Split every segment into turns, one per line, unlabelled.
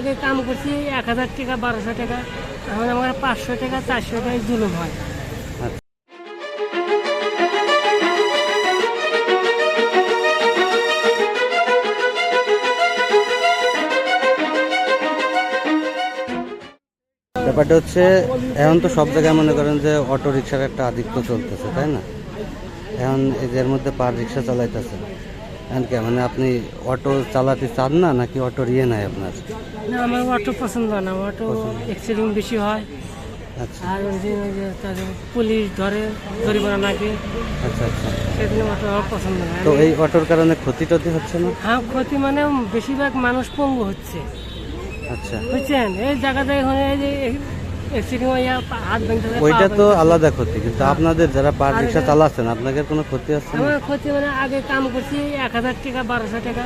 আগে কাম করছি এক হাজার টাকা, বারোশো টাকা। এখন আমার পাঁচশো টাকা, চারশো টাকায় জুলুম হয়।
ব্যাপারটা হচ্ছে, এখন তো সব জায়গায় মনে করেন যে অটো রিক্সার একটা আধিক্য চলতেছে, তাই না? এখন এদের মধ্যে পার রিক্সা চালাইতেছে এখন কে মানে আপনি অটো চালাতে চান না, নাকি অটো ইয়ে নাই আপনার?
না আমার অটো পছন্দ না অটো অ্যাক্সিডেন্ট বেশি হয়।
আচ্ছা।
আর তাদের পুলিশ ধরে জরিমানা লাগে।
আচ্ছা আচ্ছা।
সেদিন অটো আমার পছন্দ না
তো এই অটোর কারণে ক্ষতি টতি হচ্ছে না?
হ্যাঁ ক্ষতি মানে বেশিরভাগ মানুষ পঙ্গু হচ্ছে।
আচ্ছা।
বুঝছেন? এই এখন এই যে
ওইটা তো আলাদা ক্ষতি কিন্তু আপনাদের যারা পার রিক্সা চালাচ্ছেন আপনাদের কোনো ক্ষতি হচ্ছে না?
আমার ক্ষতি মানে আগে কাম করছি এক হাজার টাকা বারোশো টাকা।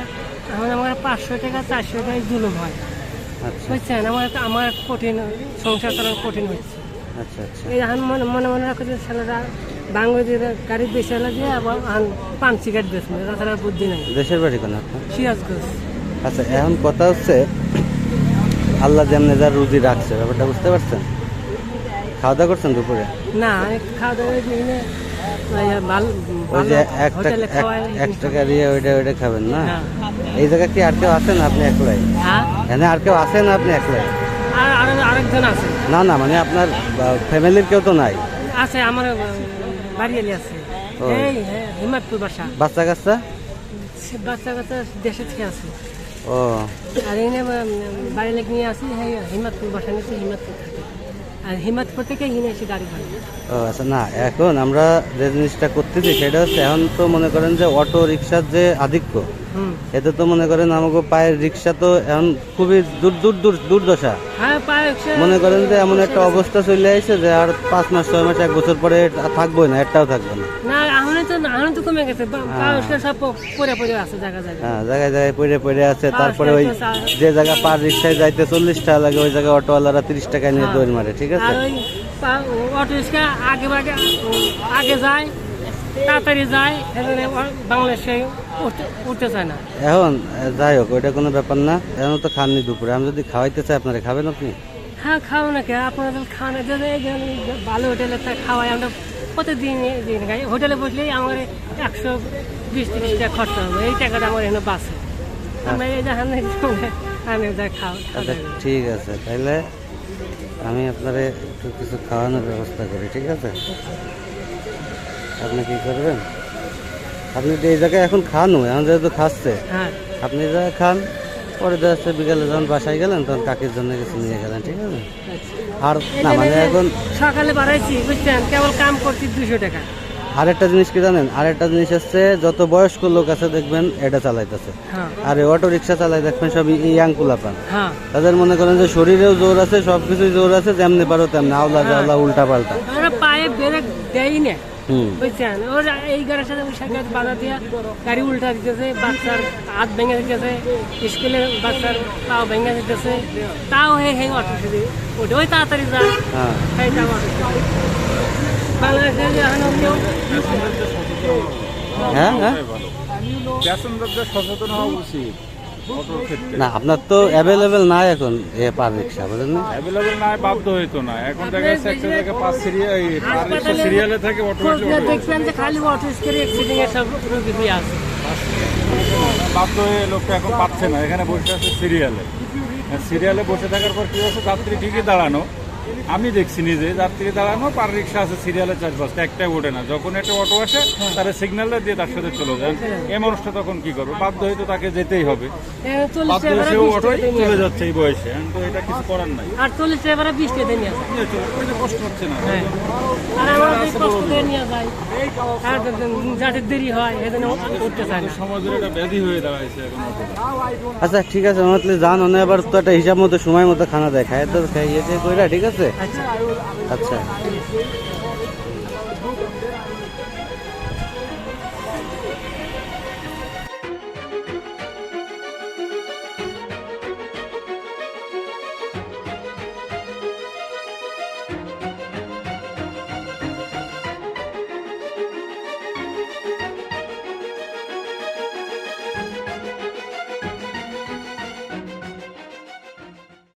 এখন আমার পাঁচশো টাকা চারশো টাকায় জুলুম হয়। বুঝছেন? আমার আমার কঠিন সংসার চালানো কঠিন হচ্ছে।
আচ্ছা আচ্ছা।
এই এখন মনে মনে মনে রাখো যে ছেলেরা বাংলাদেশের গাড়ি বেঁচে এলে দিয়ে আবার এখন পান সিগারেট বেচবে তাছাড়া বুদ্ধি নাই।
দেশের বাড়ি কোন
সিরাজগঞ্জ
আচ্ছা এখন কথা হচ্ছে আল্লাহ যেমনি যার রুজি রাখছে ব্যাপারটা বুঝতে পারছেন? খাওয়া দাওয়া করছেন দুপুরে?
না আমি খাওয়া দাওয়া
ওই যে এক টাকা
হোটেলে খাওয়াই
এক- এক টাকা দিয়ে ওইটা ওইটা খাবেন না। এই জায়গায় কি আর কেউ আছেন আপনি একলাই? এখানে আর কেউ আছেন আপনি একলাই?
আর আর আরেকজন আছে।
না না মানে আপনার ফ্যামিলির কেউ তো নাই?
আছে আমার বাড়ি আছে। এই হ্যাঁ, বাসা।
বাচ্চা কাচ্চা
বাচ্চা কাচ্চা দেশে থেকে আছে।
ও।
আর এনে বাড়ি লেগে নিয়ে আসি হ্যাঁ বাসা হিমাদপুর থাকে। আর হিমাদপুর থেকে হিনে এসে গাড়ি ভাড়া
ও আচ্ছা না এখন আমরা যে জিনিসটা করতেছি সেটা হচ্ছে এখন তো মনে করেন যে অটো রিক্সার যে আধিক্য এতে তো মনে করেন আমাকে পায়ের রিক্সা তো এখন খুবই দূর দূর দূর দুর্দশা।
হ্যাঁ
মনে করেন যে এমন একটা অবস্থা চলে আসছে যে আর পাঁচ মাস ছয় মাস এক বছর পরে থাকবোই না একটাও থাকবে না
তো এখন কমে গেছে। পা- পা উঠলে সব পরে পরে আছে জায়গা জায়গা
হ্যাঁ জায়গায় জায়গায় পড়ে আছে। তারপরে ওই যে জায়গা পার রিক্সায় যাইতে চল্লিশ টাকা লাগে ওই জায়গায় অটোওয়ালারা তিরিশ টাকা নিয়ে
হ্যাঁ।
দৌড় মারে ঠিক আছে?
অটো রিক্সা আগে যায় তাড়াতাড়ি যায় বাংলাদেশে উঠতে উঠতে চায় না।
এখন যাই হোক ওইটা কোনো ব্যাপার না। এখন তো খাননি দুপুরে। আমি যদি খাওয়াইতে চাই আপনারা খাবেন আপনি?
হ্যাঁ খাও না কে আপনাদের খাওয়ানো যদি এই যে ভালো হোটেলে খাওয়াই আমরা প্রতিদিন এই দিন খাই হোটেলে বসলেই আমার একশো বিশ তিরিশ টাকা খরচা হবে। এই টাকাটা আমার এখানে বাঁচে। আমরা এই যে আমি যা খাও
আচ্ছা ঠিক আছে। তাহলে আমি আপনারে একটু কিছু খাওয়ানোর ব্যবস্থা করি ঠিক আছে? আপনি কি করবেন? আপনি তো এই জায়গায় এখন খানও এখন যেহেতু খাচ্ছে
হ্যাঁ।
আপনি যা খান পরে দেখা যাচ্ছে বিকালে যখন বাসায় গেলেন তখন কাকির জন্য কিছু নিয়ে গেলেন ঠিক আছে?
আচ্ছা।
আর
এই
না মানে এখন
সকালে বাড়াইছি বুঝছেন? কেবল কাম করছি দুশো টাকা।
আরেকটা জিনিস কি জানেন? আরেকটা জিনিস হচ্ছে যত বয়স্ক লোক আছে দেখবেন এটা চালাইতেছে।
হ্যাঁ।
আর অটো রিক্সা চালাই দেখবেন সব ইয়াং পোলাপান
হ্যাঁ।
তাদের মনে করেন যে শরীরেও জোর আছে সব কিছুই জোর আছে যেমনি পারো তেমনি আওলা জাওলা উল্টা পাল্টা
ব্রেক দেয় না। বুঝছেন? ওরা এই গাড়ির সাথে ওই সাথে বাধা দিয়া গাড়ি উল্টা দিতেছে বাচ্চার হাত ভেঙে দিতেছে স্কুলে বাচ্চার পাও ভেঙে দিতেছে। তাও হে হে অটো ওটা ওই তাড়াতাড়ি যায়
হ্যাঁ।
সেই তাও বাংলাদেশে
হ্যাঁ হ্যাঁ।
প্যাসেঞ্জারদের সচেতন হওয়া উচিত। অটোর ক্ষেত্রে
না আপনার তো অ্যাভেলেবেল নাই এখন এ পার রিক্সা বুঝলেন না?
অ্যাভেলেবেল নাই বাধ্য হইতো না এখন দেখা যাচ্ছে একটা জায়গায় পাঁচ সিরিয়াল এই পার রিক্সা সিরিয়ালে থাকে অটোমেটিক
খোঁজ দেখছেন যে খালি অটো স্কেরে অ্যাক্সিডেন্ট এর সব রোগী হয়ে আছে।
বাধ্য হয়ে লোকটা এখন পাচ্ছে না এখানে বসে আছে সিরিয়ালে। সিরিয়ালে বসে থাকার পর কি হচ্ছে যাত্রী ঠিকই দাঁড়ানো। আমি দেখছি নিজে যাত্রী দাঁড়ানো পার রিক্সা আছে সিরিয়ালে চার পাঁচটা একটাই ওঠে না। যখন একটা অটো আসে তারা সিগন্যালটা দিয়ে তার সাথে চলে যান এই মানুষটা তখন কি করবে? বাধ্য হয়তো তাকে যেতেই হবে। সেও চলে যাচ্ছে এই বয়সে। তো এটা কিছু করার নাই।
আর চল্লিশ টাকা ভাড়া বিশ টাকা নিয়ে
কষ্ট হচ্ছে না।
হ্যাঁ। আমরা হয়
হয়ে।
আচ্ছা ঠিক আছে জান অনে আবার তো একটা হিসাব মতো সময় মতো খানা দেয় খায় তো খাইয়ে দিয়ে কইরা ঠিক আছে? আছে?
আচ্ছা।,
আচ্ছা।